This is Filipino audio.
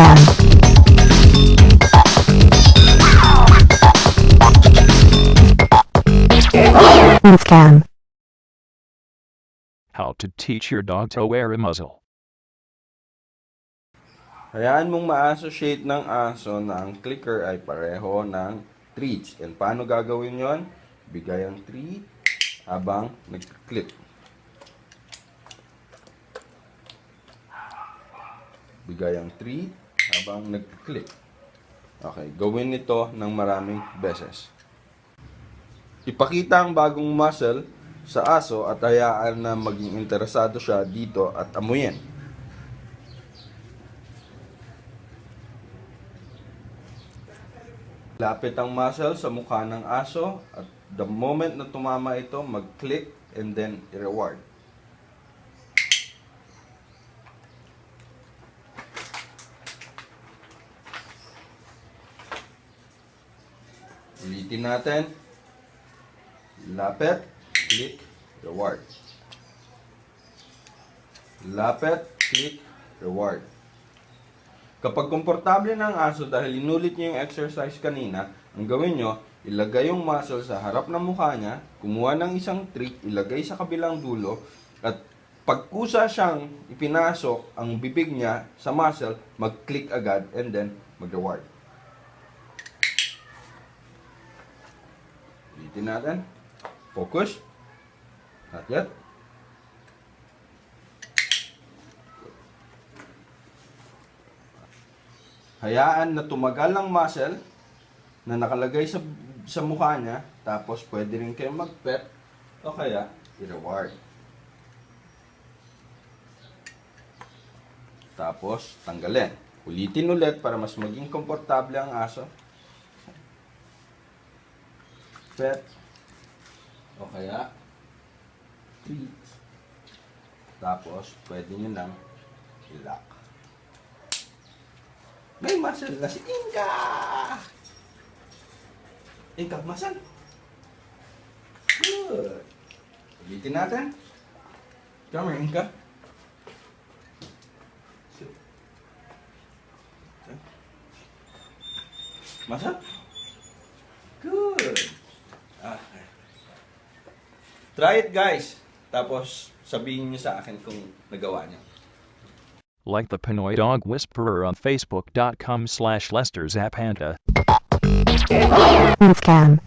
FM. Scam. How to teach your dog to wear a muzzle. Hayaan mong ma-associate ng aso na ang clicker ay pareho ng treats. And paano gagawin yon? Bigay ang treat habang nag-click. Bigay ang treat habang nag-click. Okay, gawin ito ng maraming beses. Ipakita ang bagong muscle sa aso at hayaan na maging interesado siya dito at amuyin. Lapit ang muscle sa mukha ng aso at the moment na tumama ito, mag-click and then i-reward. Ulitin natin. Lapit, click, reward. Lapit, click, reward. Kapag komportable ng aso dahil inulit niyo yung exercise kanina, ang gawin nyo, ilagay yung muscle sa harap ng mukha niya, kumuha ng isang trick, ilagay sa kabilang dulo, at pagkusa siyang ipinasok ang bibig niya sa muscle, mag-click agad and then mag-reward. Ulitin natin. Focus. Not yet. Hayaan na tumagal ang muscle na nakalagay sa sa mukha niya, tapos pwede rin kayo mag-pet o kaya i-reward. Tapos tanggalin. Ulitin ulit para mas maging komportable ang aso. Pet o kaya treat. Tapos pwede nyo nang i-lock. May muscle na si Inka! Inka, muscle. Good. Ulitin natin. Come here, Inka. Muscle? Good. Try it, guys. Tapos, sabihin niyo sa akin kung nagawa niyo. Like the Pinoy Dog Whisperer on Facebook.com slash Lester Zapanta. Hoof cam.